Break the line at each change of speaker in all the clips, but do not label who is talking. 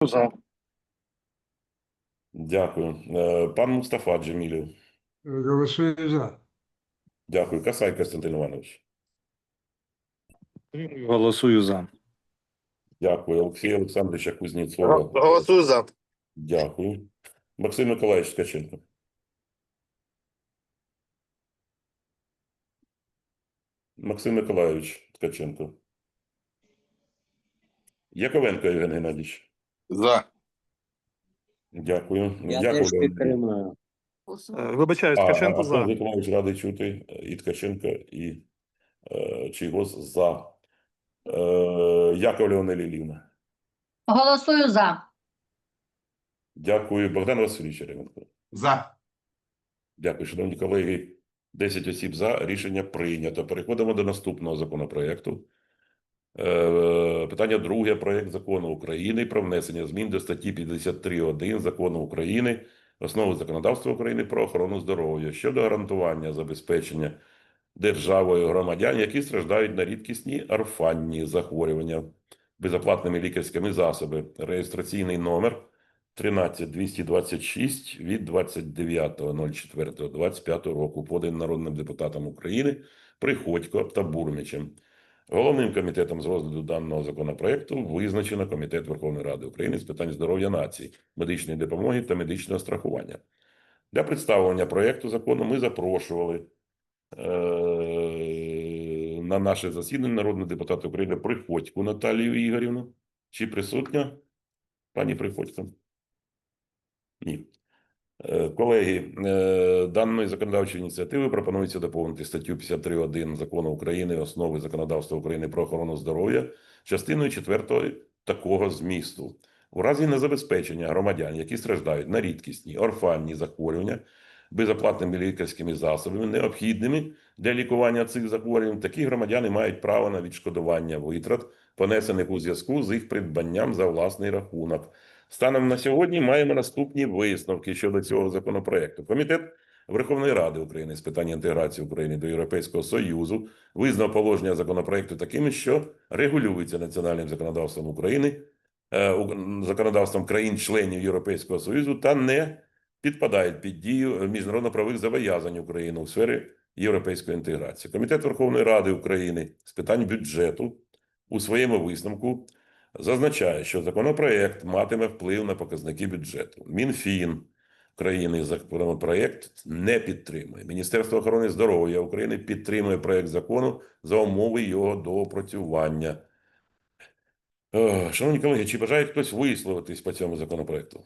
За.
Дякую. Е, Пан Мустафа Джемілів.
Голосую за.
Дякую. Касай Костянтин Іванович.
Голосую за.
Дякую. Олексій Олександрович Кузнєцова.
Голосую за.
Дякую. Максим Миколаївич Ткаченко. Максим Миколаївич Ткаченко. Яковенко Євген Геннадійович.
За.
Дякую.
Я
Дякую.
теж підтримую.
Вибачаюсь,
А,
Ткаченко за.
Миколаївич радий чути і Ткаченко, і е, Чийгоз за. Е, Яковлєва Нелілівна.
Голосую за.
Дякую. Богдан Васильович Яременко.
За.
Дякую, шановні колеги. 10 осіб за. Рішення прийнято. Переходимо до наступного законопроекту. Е, Питання друге. Проект закону України про внесення змін до статті 53.1 Закону України Основи законодавства України про охорону здоров'я щодо гарантування забезпечення державою громадян, які страждають на рідкісні орфанні захворювання безоплатними лікарськими засобами. Реєстраційний номер 13226 від 29.04.25 року, поданий народним депутатом України Приходько та Бурмічем. Головним комітетом з розгляду даного законопроекту визначено Комітет Верховної Ради України з питань здоров'я нації, медичної допомоги та медичного страхування. Для представлення проекту закону ми запрошували е, на наше засідання народного депутата України Приходько Наталію Ігорівну. Чи присутня пані Приходько? Ні. Е, Колеги, е, даною законодавчою ініціативою пропонується доповнити статтю 53.1 Закону України «Основи законодавства України про охорону здоров'я» частиною 4 такого змісту. У разі незабезпечення громадян, які страждають на рідкісні орфанні захворювання, безоплатними лікарськими засобами, необхідними для лікування цих захворювань, такі громадяни мають право на відшкодування витрат, понесених у зв'язку з їх придбанням за власний рахунок. Станом на сьогодні маємо наступні висновки щодо цього законопроекту. Комітет Верховної Ради України з питань інтеграції України до Європейського Союзу визнав положення законопроекту такими, що регулюються національним законодавством України, е, законодавством країн-членів Європейського Союзу та не підпадають під дію міжнародно-правових зобов'язань України у сфері європейської інтеграції. Комітет Верховної Ради України з питань бюджету у своєму висновку зазначає, що законопроект матиме вплив на показники бюджету. Мінфін країни законопроект не підтримує. Міністерство охорони здоров'я України підтримує проект закону за умови його доопрацювання. Е, Шановні колеги, чи бажає хтось висловитись по цьому законопроекту?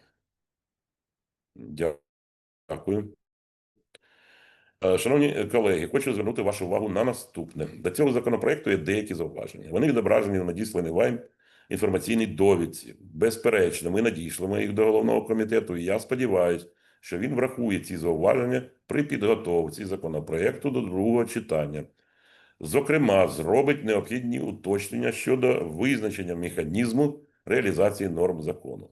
Дякую. Е, Шановні колеги, хочу звернути вашу увагу на наступне. До цього законопроекту є деякі зауваження. Вони відображені в надіслані вам інформаційній довідці. Безперечно, ми надійшлимо їх до головного комітету, і я сподіваюся, що він врахує ці зауваження при підготовці законопроекту до другого читання. Зокрема, зробить необхідні уточнення щодо визначення механізму реалізації норм закону.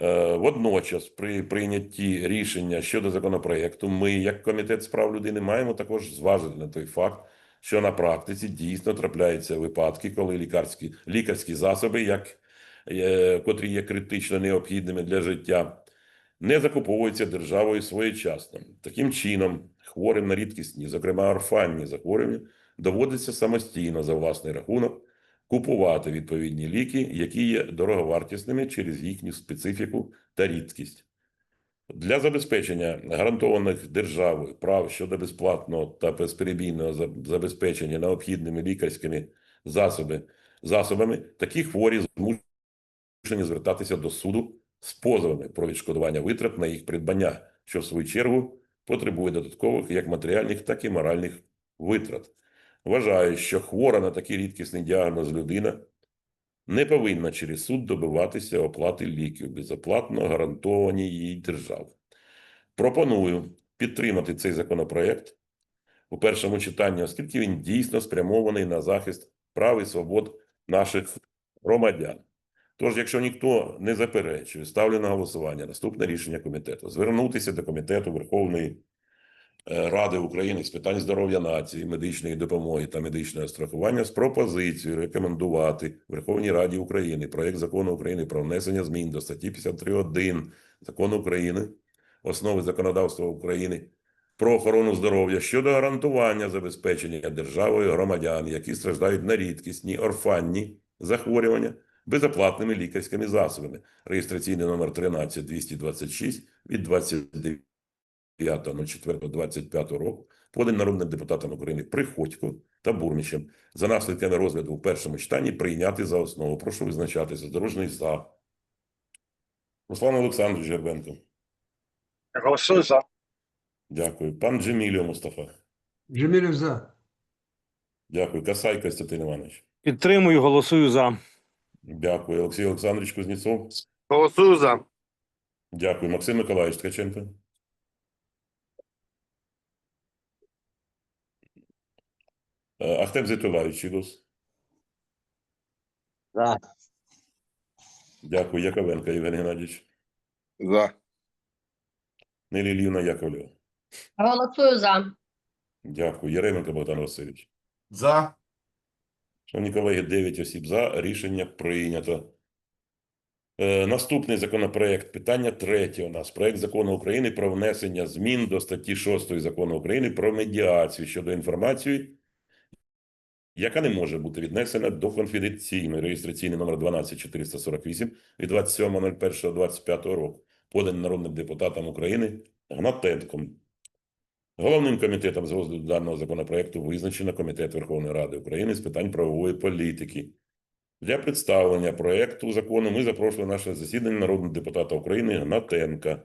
Е, Водночас, при прийнятті рішення щодо законопроекту, ми, як комітет з прав людини, маємо також зважити на той факт, що на практиці дійсно трапляються випадки, коли лікарські, лікарські засоби, як, е, котрі є критично необхідними для життя, не закуповуються державою своєчасно. Таким чином, хворим на рідкісні, зокрема орфанні захворювання, доводиться самостійно за власний рахунок купувати відповідні ліки, які є дороговартісними через їхню специфіку та рідкість. Для забезпечення гарантованих державою прав щодо безплатного та безперебійного забезпечення необхідними лікарськими засоби, засобами, такі хворі змушені звертатися до суду з позовами про відшкодування витрат на їх придбання, що в свою чергу потребує додаткових як матеріальних, так і моральних витрат. Вважаю, що хвора на такий рідкісний діагноз людина не повинна через суд добиватися оплати ліків, безоплатно гарантовані їй державою. Пропоную підтримати цей законопроект у першому читанні, оскільки він дійсно спрямований на захист прав і свобод наших громадян. Тож, якщо ніхто не заперечує, ставлю на голосування наступне рішення комітету: звернутися до комітету Верховної Ради України з питань здоров'я нації, медичної допомоги та медичного страхування з пропозицією рекомендувати Верховній Раді України проект закону України про внесення змін до статті 53.1 закону України основи законодавства України про охорону здоров'я щодо гарантування забезпечення державою громадян, які страждають на рідкісні орфанні захворювання безоплатними лікарськими засобами. Реєстраційний номер 13226 від 29.04.25 року, поданий народним депутатом України Приходько та Бурмічем. За наслідками розгляду у першому читанні прийняти за основу. Прошу визначатися. Дорожний за. Руслан Олександрович Жербенко.
Голосую за.
Дякую. Пан Джеміліо Мустафа.
Джемілів за.
Дякую. Касай Костянтин Іванович.
Підтримую, голосую за.
Дякую. Олексій Олександрович Кузнєцов.
Голосую за.
Дякую. Максим Миколаївич Ткаченко. Ахтем Зетулаївич Чигус.
За.
Дякую. Яковенко Євген Геннадійович.
За.
Нелі Лівна Яковлєва.
Голосую за.
Дякую. Яременко Богдан Васильович.
За.
Шановні колеги, 9 осіб за. Рішення прийнято. Е, наступний законопроект. Питання третє у нас. Проект закону України про внесення змін до статті 6 закону України про медіацію щодо інформації, яка не може бути віднесена до конфіденційної реєстраційний номер 12448 від 27.01.25 року, поданий народним депутатом України Гнатенком. Головним комітетом з розгляду даного законопроекту визначено Комітет Верховної Ради України з питань правової політики. Для представлення проекту закону ми запрошували наше засідання народного депутата України Гнатенка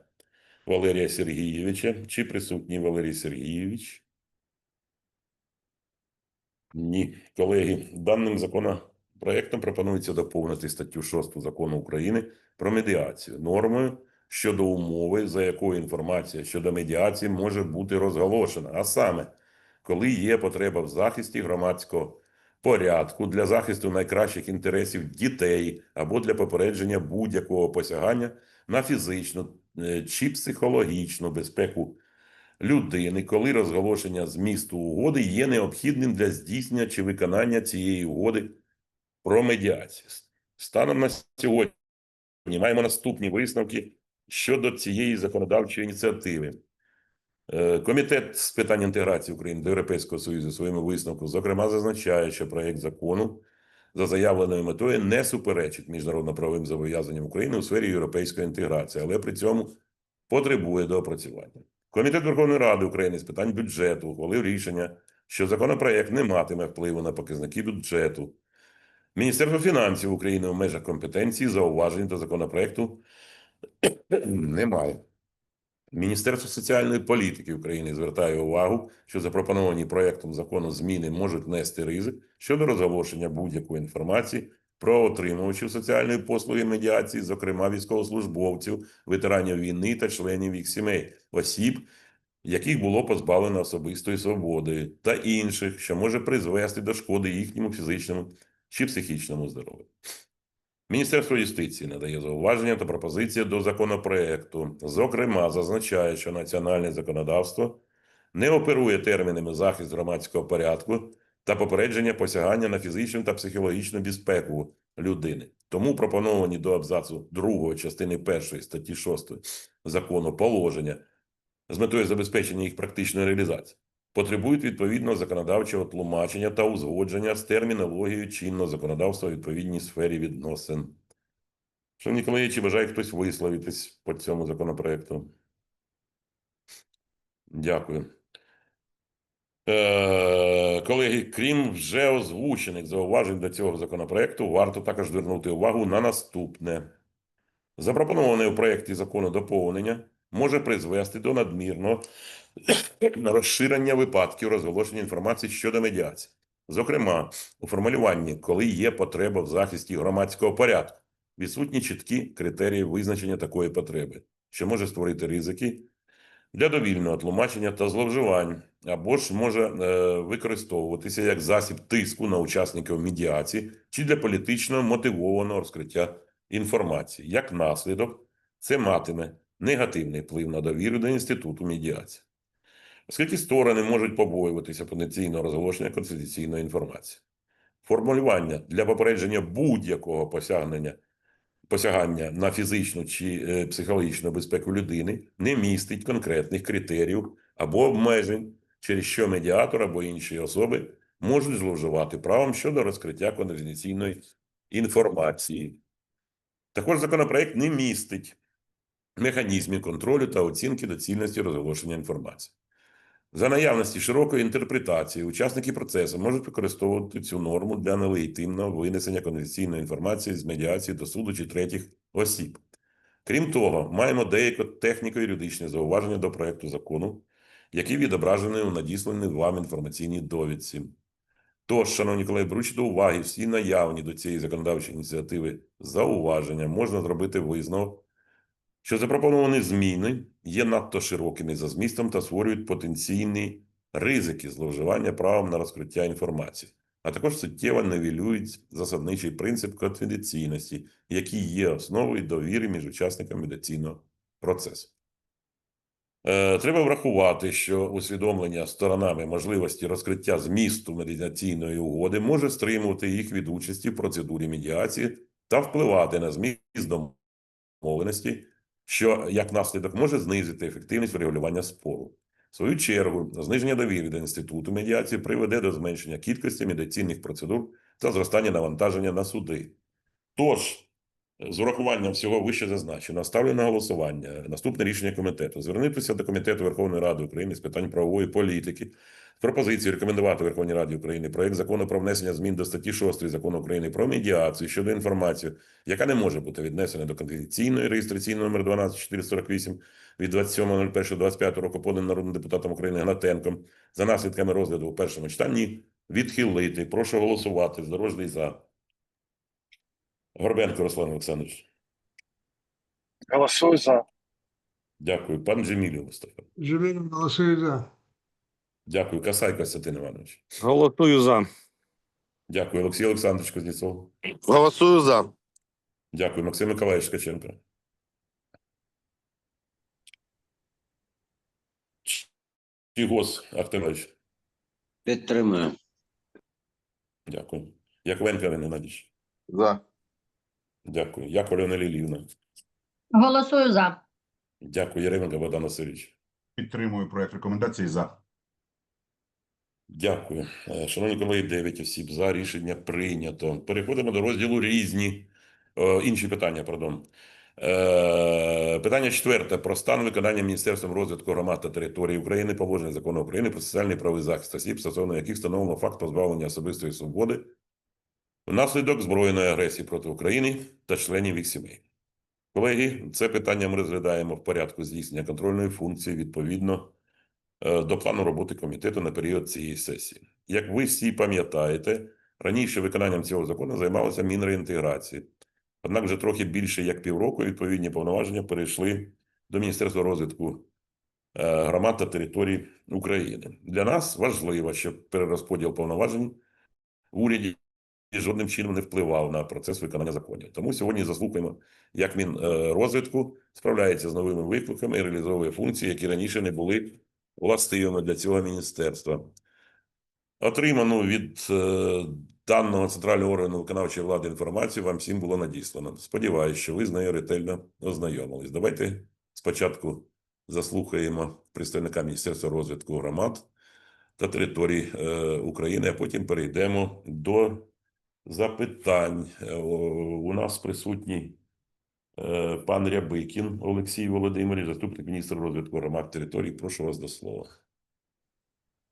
Валерія Сергійовича. Чи присутній Валерій Сергійович? Ні, колеги, даним законопроектом пропонується доповнити статтю 6 закону України про медіацію нормою щодо умови, за якою інформація щодо медіації може бути розголошена, а саме, коли є потреба в захисті громадського порядку для захисту найкращих інтересів дітей або для попередження будь-якого посягання на фізичну е, чи психологічну безпеку людини, коли розголошення змісту угоди є необхідним для здійснення чи виконання цієї угоди про медіацію. Станом на сьогодні маємо наступні висновки щодо цієї законодавчої ініціативи. Е, Комітет з питань інтеграції України до Європейського Союзу своєму висновку, зокрема, зазначає, що проєкт закону за заявленою метою не суперечить міжнародно-правовим зобов'язанням України у сфері європейської інтеграції, але при цьому потребує доопрацювання. Комітет Верховної Ради України з питань бюджету ухвалив рішення, що законопроект не матиме впливу на показники бюджету. Міністерство фінансів України в межах компетенції зауважень до законопроекту немає. Міністерство соціальної політики України звертає увагу, що запропоновані проектом закону зміни можуть нести ризик щодо розголошення будь-якої інформації про отримувачів соціальної послуги медіації, зокрема військовослужбовців, ветеранів війни та членів їх сімей, осіб, яких було позбавлено особистої свободи, та інших, що може призвести до шкоди їхньому фізичному чи психічному здоров'ю. Міністерство юстиції надає зауваження та пропозиції до законопроекту. Зокрема, зазначає, що національне законодавство не оперує термінами захист громадського порядку та попередження посягання на фізичну та психологічну безпеку людини. Тому пропоновані до абзацу 2 частини 1 статті 6 закону положення з метою забезпечення їх практичної реалізації потребують відповідного законодавчого тлумачення та узгодження з термінологією чинного законодавства у відповідній сфері відносин. Шановні колеги, чи бажає хтось висловитись по цьому законопроекту? Дякую. Е, колеги, крім вже озвучених зауважень до цього законопроекту, варто також звернути увагу на наступне. Запропоноване у проєкті закону доповнення може призвести до надмірного розширення випадків розголошення інформації щодо медіації. Зокрема, у формулюванні, коли є потреба в захисті громадського порядку, відсутні чіткі критерії визначення такої потреби, що може створити ризики для довільного тлумачення та зловживань, або ж може е, використовуватися як засіб тиску на учасників медіації чи для політично мотивованого розкриття інформації. Як наслідок, це матиме негативний вплив на довіру до інституту медіації. оскільки сторони можуть побоюватися потенційного розголошення конфіденційної інформації. Формулювання для попередження будь-якого посягнення посягання на фізичну чи е, психологічну безпеку людини не містить конкретних критеріїв або обмежень, через що медіатор або інші особи можуть зловживати правом щодо розкриття конфіденційної інформації. Також законопроект не містить механізмів контролю та оцінки доцільності розголошення інформації. За наявності широкої інтерпретації учасники процесу можуть використовувати цю норму для нелегітимного винесення конфіденційної інформації з медіації до суду чи третіх осіб. Крім того, маємо деякі техніко-юридичні зауваження до проекту закону, які відображені у надісланій вам інформаційній довідці. Тож, шановні колеги, беручи до уваги всі наявні до цієї законодавчої ініціативи зауваження, можна зробити висновок, що запропоновані зміни є надто широкими за змістом та створюють потенційні ризики зловживання правом на розкриття інформації, а також суттєво нивелюють засадничий принцип конфіденційності, який є основою довіри між учасниками медицинного процесу. Е, Треба врахувати, що усвідомлення сторонами можливості розкриття змісту медіаційної угоди може стримувати їх від участі в процедурі медіації та впливати на зміст домовленості, що як наслідок може знизити ефективність врегулювання спору. В свою чергу, зниження довіри до інституту медіації приведе до зменшення кількості медицинних процедур та зростання навантаження на суди. Тож, з урахуванням всього вище зазначено, ставлю на голосування наступне рішення комітету. Звернутися до Комітету Верховної Ради України з питань правової політики з пропозицією рекомендувати Верховній Раді України проект закону про внесення змін до статті 6 Закону України про медіацію щодо інформації, яка не може бути віднесена до конфіденційної реєстраційний номер 12448 від 27.01.25 року, поданий народним депутатом України Гнатенком, за наслідками розгляду у першому читанні відхилити. Прошу голосувати. Здорожний за. Горбенко Руслан Олександрович.
Голосую за.
Дякую. Пан Джемілів Мустафа.
Железно голосую за.
Дякую. Касай Костянтин Іванович.
Голосую за.
Дякую. Олексій Олександрович Кузнєцов.
Голосую за.
Дякую. Максим Миколаївич Ткаченко. Чігос Ахтемович.
Підтримую.
Дякую. Яковенко Ірина Геннадійович.
За.
Дякую. Якова Леонель Іллівна.
Голосую за.
Дякую. Яременко Богдан Васильович.
Підтримую проект рекомендацій за.
Дякую. Е, Шановні колеги, 9 осіб за рішення прийнято. Переходимо до розділу різні. Е, інші питання, пардон. Е, питання четверте. Про стан виконання Міністерством розвитку громад та території України положення закону України про соціальний правовий захист осіб, стосовно яких встановлено факт позбавлення особистої свободи внаслідок збройної агресії проти України та членів їх сімей. Колеги, це питання ми розглядаємо в порядку здійснення контрольної функції відповідно е, до плану роботи комітету на період цієї сесії. Як ви всі пам'ятаєте, раніше виконанням цього закону займалася Мінреінтеграції. Однак вже трохи більше як півроку відповідні повноваження перейшли до Міністерства розвитку е, громад та територій України. Для нас важливо, щоб перерозподіл повноважень в уряді жодним чином не впливав на процес виконання законів. Тому сьогодні заслухаємо, як Мінрозвитку справляється з новими викликами і реалізовує функції, які раніше не були властивими для цього міністерства. Отриману від е, даного центрального органу виконавчої влади інформацію вам всім було надіслано. Сподіваюсь, що ви з нею ретельно ознайомились. Давайте спочатку заслухаємо представника Міністерства розвитку громад та територій е, України, а потім перейдемо до запитань. Е, У нас присутній е, пан Рябикін Олексій Володимирович, заступник міністра розвитку громад територій. Прошу вас до слова.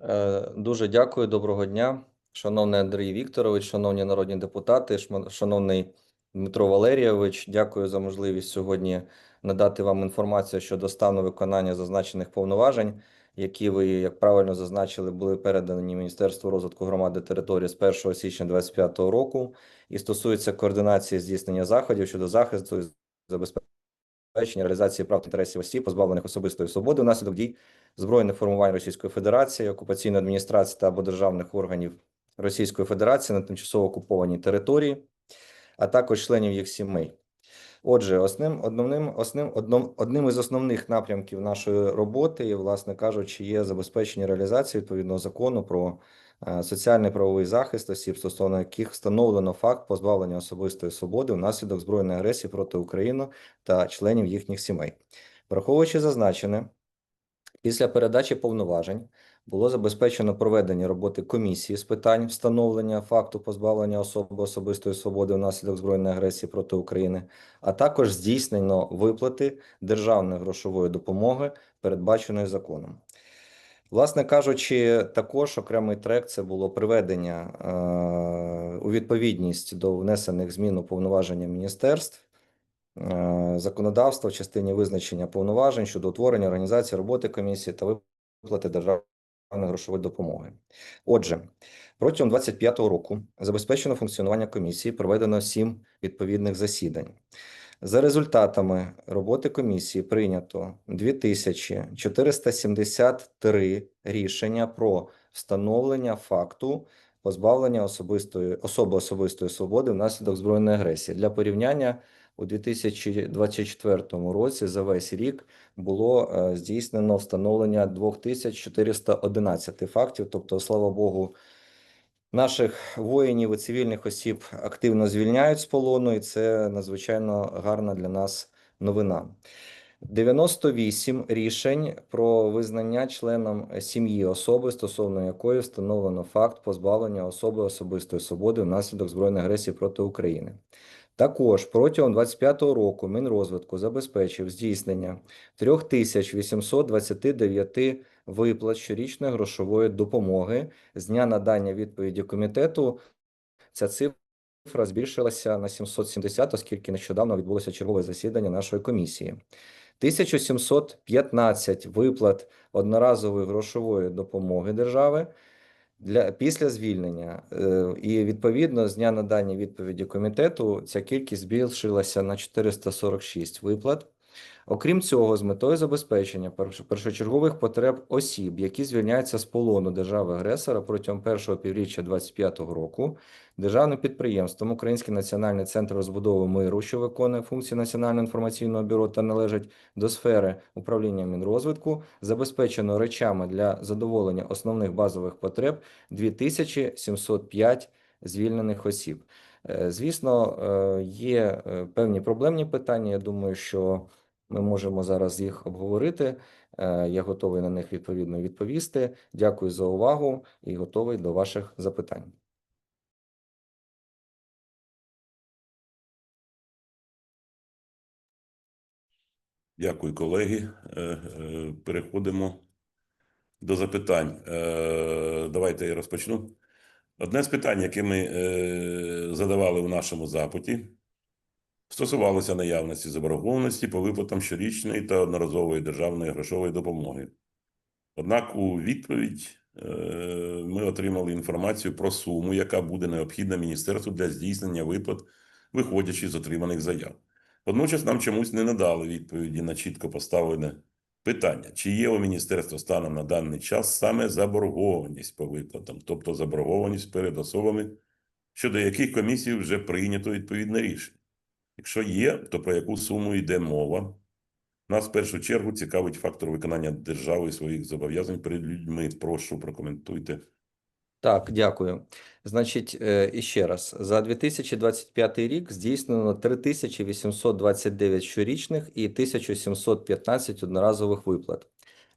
Е, Дуже дякую, доброго дня, шановний Андрій Вікторович, шановні народні депутати, шановний Дмитро Валерійович. Дякую за можливість сьогодні надати вам інформацію щодо стану виконання зазначених повноважень, які ви, як правильно зазначили, були передані Міністерству розвитку громади території з 1 січня 2025 року і стосуються координації здійснення заходів щодо захисту і забезпечення реалізації прав та інтересів осіб, позбавлених особистої свободи внаслідок дій збройних формувань Російської Федерації, окупаційної адміністрації та або державних органів Російської Федерації на тимчасово окупованій території, а також членів їх сімей. Отже, основним, одним, основним, одном, одним із основних напрямків нашої роботи, власне кажучи, є забезпечення реалізації відповідного закону про е, соціальний правовий захист осіб, стосовно яких встановлено факт позбавлення особистої свободи внаслідок збройної агресії проти України та членів їхніх сімей. Враховуючи зазначене, після передачі повноважень було забезпечено проведення роботи комісії з питань встановлення факту позбавлення особи особистої свободи внаслідок збройної агресії проти України, а також здійснено виплати державної грошової допомоги, передбаченої законом. Власне кажучи, також окремий трек це було приведення е, у відповідність до внесених змін у повноваження міністерств е, законодавства в частині визначення повноважень щодо утворення організації роботи комісії та виплати державної грошової допомоги. Отже, протягом 2025 року забезпечено функціонування комісії, проведено сім відповідних засідань. За результатами роботи комісії прийнято 2473 рішення про встановлення факту позбавлення особистої особи особистої свободи внаслідок збройної агресії. Для порівняння у 2024 році за весь рік було е, здійснено встановлення 2411 фактів. Тобто, слава Богу, наших воїнів і цивільних осіб активно звільняють з полону, і це надзвичайно гарна для нас новина. 98 рішень про визнання членом сім'ї особи, стосовно якої встановлено факт позбавлення особи особистої свободи внаслідок збройної агресії проти України. Також протягом 2025 року Мінрозвитку забезпечив здійснення 3829 виплат щорічної грошової допомоги з дня надання відповіді комітету. Ця цифра збільшилася на 770, оскільки нещодавно відбулося чергове засідання нашої комісії. 1715 виплат одноразової грошової допомоги держави для після звільнення, Е, і відповідно з дня надання відповіді комітету ця кількість збільшилася на 446 виплат. Окрім цього, з метою забезпечення перш- першочергових потреб осіб, які звільняються з полону держави-агресора протягом першого півріччя 2025 року, державним підприємством Український національний центр розбудови миру, що виконує функції Національного інформаційного бюро та належить до сфери управління Мінрозвитку, забезпечено речами для задоволення основних базових потреб 2705 звільнених осіб. Е, Звісно, е, є е, певні проблемні питання. Я думаю, що ми можемо зараз їх обговорити. Е, Я готовий на них відповідно відповісти. Дякую за увагу і готовий до ваших запитань.
Дякую, колеги. Е, е, Переходимо до запитань. Давайте я розпочну. Одне з питань, яке ми задавали в нашому запиті, стосувалося наявності заборгованості по виплатам щорічної та одноразової державної грошової допомоги. Однак у відповідь е, ми отримали інформацію про суму, яка буде необхідна міністерству для здійснення виплат, виходячи з отриманих заяв. Водночас нам чомусь не надали відповіді на чітко поставлене питання, чи є у міністерства станом на даний час саме заборгованість по виплатам, тобто заборгованість перед особами, щодо яких комісії вже прийнято відповідне рішення. Якщо є, то про яку суму йде мова? Нас в першу чергу цікавить фактор виконання державою своїх зобов'язань перед людьми. Прошу прокоментуйте.
Так, дякую. Значить, е, іще раз, за 2025 рік здійснено 3829 щорічних і 1715 одноразових виплат.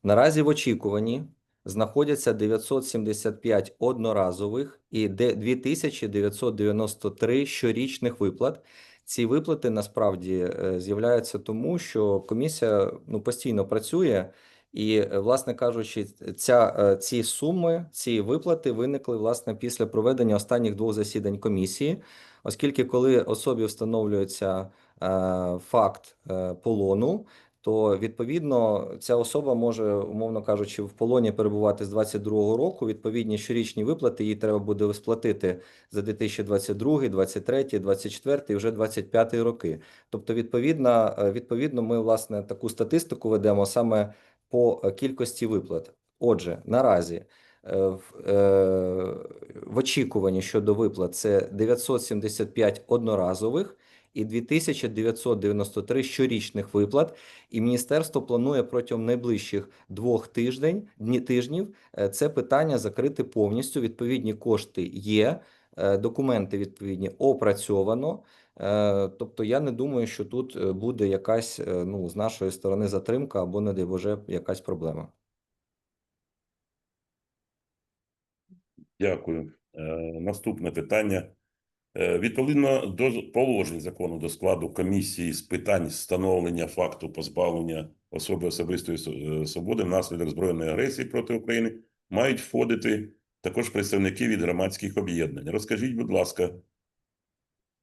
Наразі в очікуванні знаходяться 975 одноразових і де- 2993 щорічних виплат. Ці виплати насправді е, з'являються тому, що комісія ну, постійно працює. І, е, власне кажучи, ця, е, ці суми, ці виплати виникли власне після проведення останніх двох засідань комісії, оскільки коли особі встановлюється факт полону, то відповідно ця особа може, умовно кажучи, в полоні перебувати з 22-го року. Відповідні щорічні виплати їй треба буде сплатити за 2022, 23, 24 і вже 25 роки. Тобто, відповідно, е, відповідно, ми власне таку статистику ведемо саме по е, кількості виплат. Отже, наразі е, в очікуванні щодо виплат це 975 одноразових і 2993 щорічних виплат. І міністерство планує протягом найближчих двох тиждень, дні тижнів е, це питання закрити повністю. Відповідні кошти є, е, документи відповідні опрацьовано. Е, Тобто я не думаю, що тут буде якась ну, з нашої сторони затримка або, не дай Боже, якась проблема.
Дякую. Наступне питання. Е, Відповідно до положень закону до складу комісії з питань встановлення факту позбавлення особи особистої е, свободи внаслідок збройної агресії проти України мають входити також представники від громадських об'єднань. Розкажіть, будь ласка,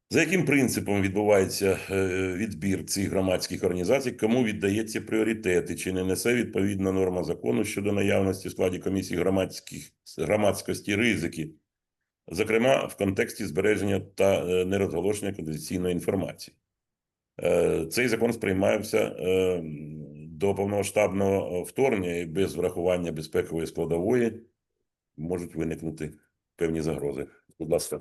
за яким принципом відбувається е, відбір цих громадських організацій, кому віддається пріоритети, чи не несе відповідна норма закону щодо наявності в складі комісії громадських громадськості ризики, зокрема в контексті збереження та е, нерозголошення конфіденційної інформації. Е, Цей закон сприймався е, до повномасштабного вторгнення і без врахування безпекової складової можуть виникнути певні загрози. Будь ласка.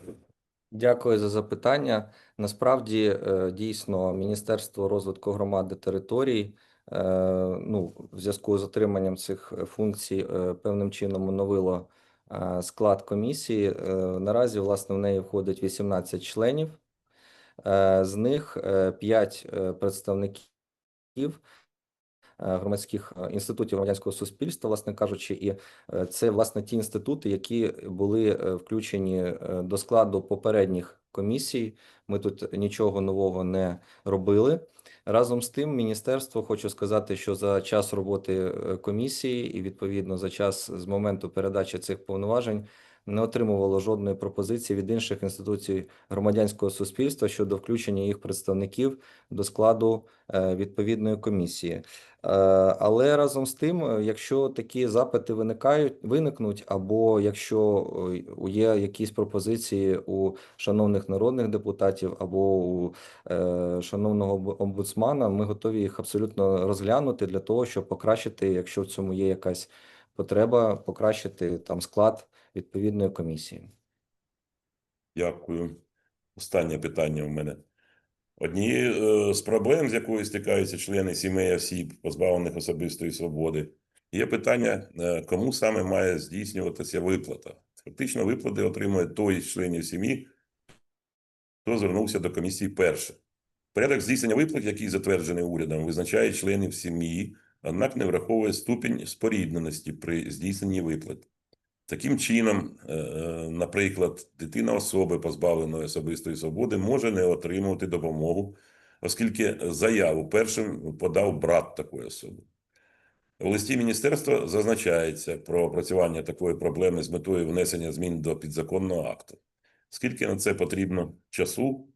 Дякую за запитання. Насправді, дійсно, Міністерство розвитку громади територій, ну, в зв'язку з отриманням цих функцій, певним чином оновило склад комісії. Е, Наразі, власне, в неї входить 18 членів. Е, З них 5 представників е, громадських е, інститутів громадянського суспільства, власне кажучи, і е, це власне ті інститути, які були е, включені е, до складу попередніх комісій. Ми тут нічого нового не робили. Разом з тим, міністерство хочу сказати, що за час роботи е, комісії і відповідно за час з моменту передачі цих повноважень не отримувало жодної пропозиції від інших інституцій громадянського суспільства щодо включення їх представників до складу е, відповідної комісії. Е, Але разом з тим, е, якщо такі запити виникають, виникнуть, або якщо є якісь пропозиції у шановних народних депутатів або у шановного омбу- омбудсмана, ми готові їх абсолютно розглянути для того, щоб покращити, якщо в цьому є якась потреба, покращити там склад відповідної комісії.
Дякую. Останнє питання у мене. Однією е, з проблем, з якою стикаються члени сімей осіб, позбавлених особистої свободи, є питання, е, кому саме має здійснюватися виплата. Фактично, виплати отримує той з членів сім'ї, хто звернувся до комісії перше. Порядок здійснення виплат, який затверджений урядом, визначає членів сім'ї, однак не враховує ступінь спорідненості при здійсненні виплат. Таким чином, е, е, наприклад, дитина особи, позбавленої особистої свободи, може не отримувати допомогу, оскільки заяву першим подав брат такої особи. В листі міністерства зазначається про опрацювання такої проблеми з метою внесення змін до підзаконного акту. Скільки на це потрібно часу?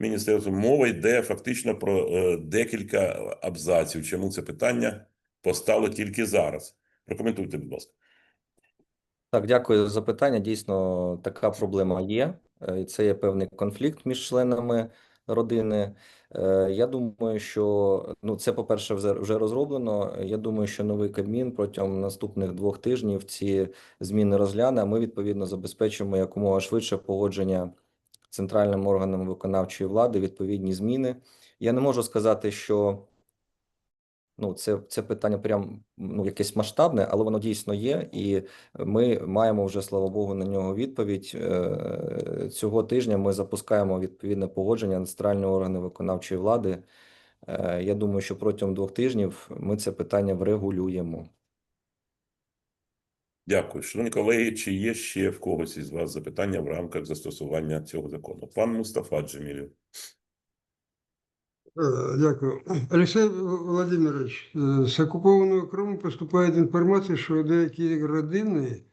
Міністерству мова йде фактично про е, декілька абзаців. Чому це питання постало тільки зараз? Прокоментуйте, будь ласка.
Так, дякую за запитання. Дійсно, така проблема є. е, це є певний конфлікт між членами родини. Е, Я думаю, що ну це, по-перше, вже розроблено. Я думаю, що новий Кабмін протягом наступних двох тижнів ці зміни розгляне. А ми відповідно забезпечимо якомога швидше погодження центральним органам виконавчої влади відповідні зміни. Я не можу сказати, що ну, це, це питання прям ну, якесь масштабне, але воно дійсно є, і ми маємо вже, слава Богу, на нього відповідь. Е, Цього тижня ми запускаємо відповідне погодження на центральні органи виконавчої влади. Е, Я думаю, що протягом двох тижнів ми це питання врегулюємо.
Дякую. Шановні колеги, чи є ще в когось із вас запитання в рамках застосування цього закону? Пан Мустафа Джемілів.
Е, Дякую. Олексій Володимирович, е, з окупованого Криму поступає інформація, що деякі родини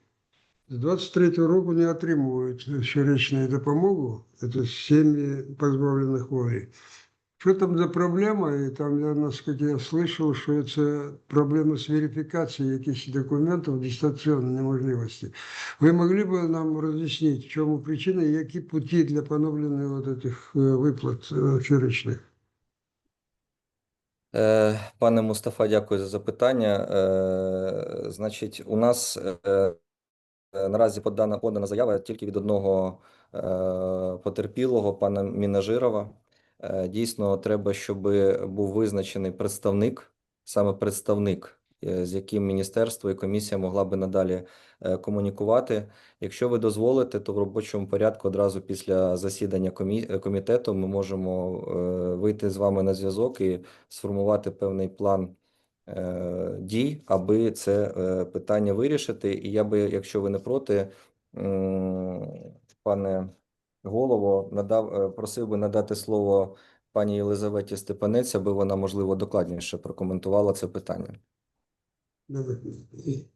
з 23-го року не отримують щорічну допомогу, це сім'ї позбавлених волі. Що там за проблема? І там, я, наскільки я слышав, що це проблема з верифікацією якихось документів дистанційної неможливості. Ви могли б нам роз'яснити, в чому причина і які пути для поновлення от цих е, виплат е, щорічних?
Е, Пане Мустафа, дякую за запитання. Е, Значить, у нас е, наразі подана подана заява тільки від одного потерпілого, пана Мінажирова. Дійсно, треба, щоб був визначений представник, саме представник, з яким міністерство і комісія могла би надалі е, комунікувати. Якщо ви дозволите, то в робочому порядку одразу після засідання е, комітету ми можемо е, вийти з вами на зв'язок і сформувати певний план е, дій, аби це е, питання вирішити. І я би, якщо ви не проти, пане голово, надав, е, просив би надати слово пані Єлизаветі Степанець, аби вона, можливо, докладніше прокоментувала це питання.
Добре.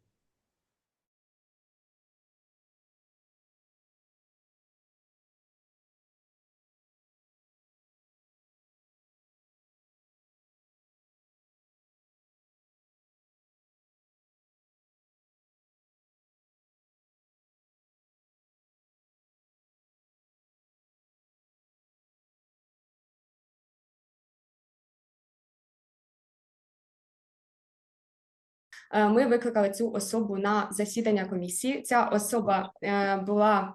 Ми викликали цю особу на засідання комісії. Ця особа е, була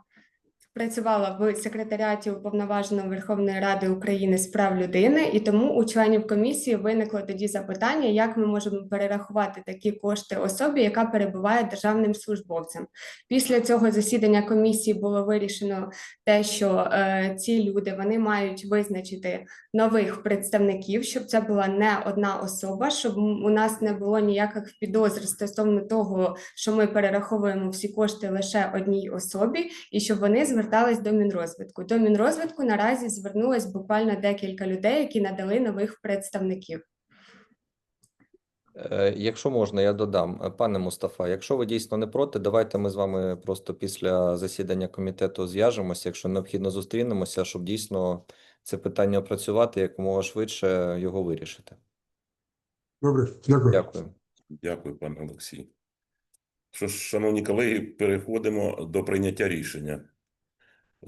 працювала в секретаріаті Уповноваженого Верховної Ради України з прав людини, і тому у членів комісії виникло тоді запитання, як ми можемо перерахувати такі кошти особі, яка перебуває державним службовцем. Після цього засідання комісії було вирішено те, що е, ці люди вони мають визначити нових представників, щоб це була не одна особа, щоб у нас не було ніяких підозр стосовно того, що ми перераховуємо всі кошти лише одній особі, і щоб вони звертались до Мінрозвитку. До Мінрозвитку наразі звернулось буквально декілька людей, які надали нових представників.
Е, Якщо можна, я додам. Пане Мустафа, якщо ви дійсно не проти, давайте ми з вами просто після засідання комітету зв'яжемося, якщо необхідно зустрінемося, щоб дійсно це питання опрацювати, якомога швидше його вирішити.
Добре, дякую.
Дякую.
Дякую, пане Олексій. Що ж, шановні колеги, переходимо до прийняття рішення.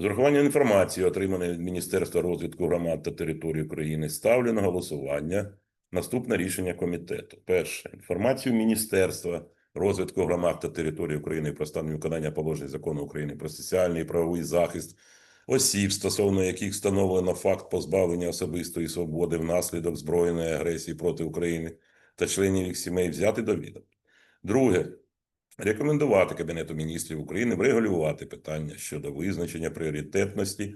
З урахуванням інформації, отриманої від Міністерства розвитку громад та територій України, ставлю на голосування наступне рішення комітету. Перше. Інформацію Міністерства розвитку громад та територій України про стан виконання положень закону України про соціальний і правовий захист осіб, стосовно яких встановлено факт позбавлення особистої свободи внаслідок збройної агресії проти України та членів їх сімей взяти до відома. Друге. Рекомендувати Кабінету міністрів України врегулювати питання щодо визначення пріоритетності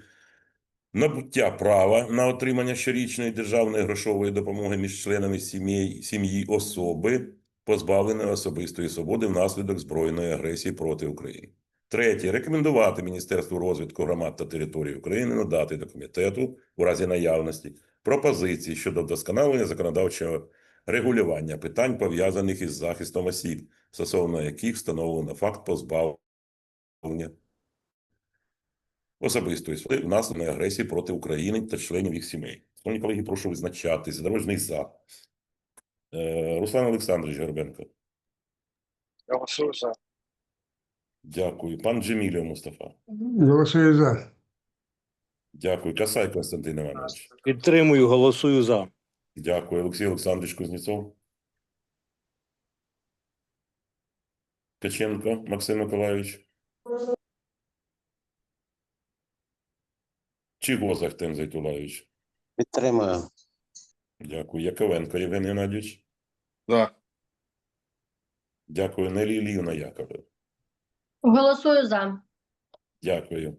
набуття права на отримання щорічної державної грошової допомоги між членами сім'ї, сім'ї особи, позбавленої особистої свободи внаслідок збройної агресії проти України. Третє. Рекомендувати Міністерству розвитку громад та територій України надати до комітету у разі наявності пропозиції щодо вдосконалення законодавчого регулювання питань, пов'язаних із захистом осіб, стосовно яких встановлено факт позбавлення особистої свободи внаслідок агресії проти України та членів їх сімей. Шановні колеги, прошу визначатись. Дорожний за. Е, Руслан Олександрович Горбенко.
Голосую за.
Дякую. Пан Джемілів Мустафа.
Голосую за.
Дякую. Касай Константин Іванович.
Підтримую, голосую за.
Дякую. Олексій Олександрович Кузнєцов. Ткаченко Максим Миколайович. Чигоз Ахтем Зайтулаєвич.
Підтримую.
Дякую. Яковенко Євген Геннадійович.
За.
Дякую. Нелі Іллівна Яковлев.
Голосую за.
Дякую.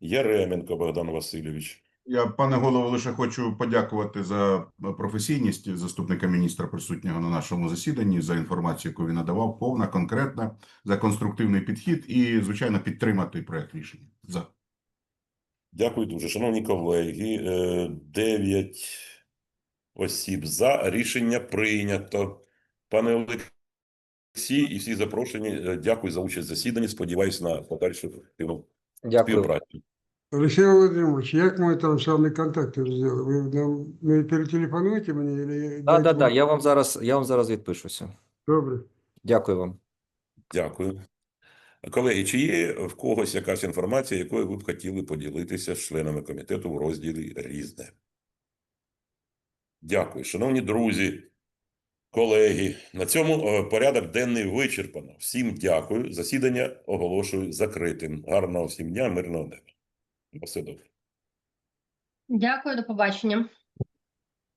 Яременко Богдан Васильович.
Я, пане голово, лише хочу подякувати за професійність заступника міністра присутнього на нашому засіданні, за інформацію, яку він надавав, повна, конкретна, за конструктивний підхід і, звичайно, підтримати проект рішення. За.
Дякую дуже. Шановні колеги, е, дев'ять осіб за. Рішення прийнято. Пане Олексій і всі запрошені, е, дякую за участь в засіданні. Сподіваюся на подальшу ефективну
Дякую.
Співпрацю.
Олексій Володимирович, як ми там саме контакти зробили? Ви нам ви перетелефонуєте мені? Или
Да, да, да. Я вам зараз, я вам зараз відпишуся.
Добре.
Дякую вам.
Дякую. Колеги, чи є в когось якась інформація, якою ви б хотіли поділитися з членами комітету в розділі Різне? Дякую. Шановні друзі, колеги, на цьому е, порядок денний вичерпано. Всім дякую. Засідання оголошую закритим. Гарного всім дня, мирного неба. На
Дякую, до побачення.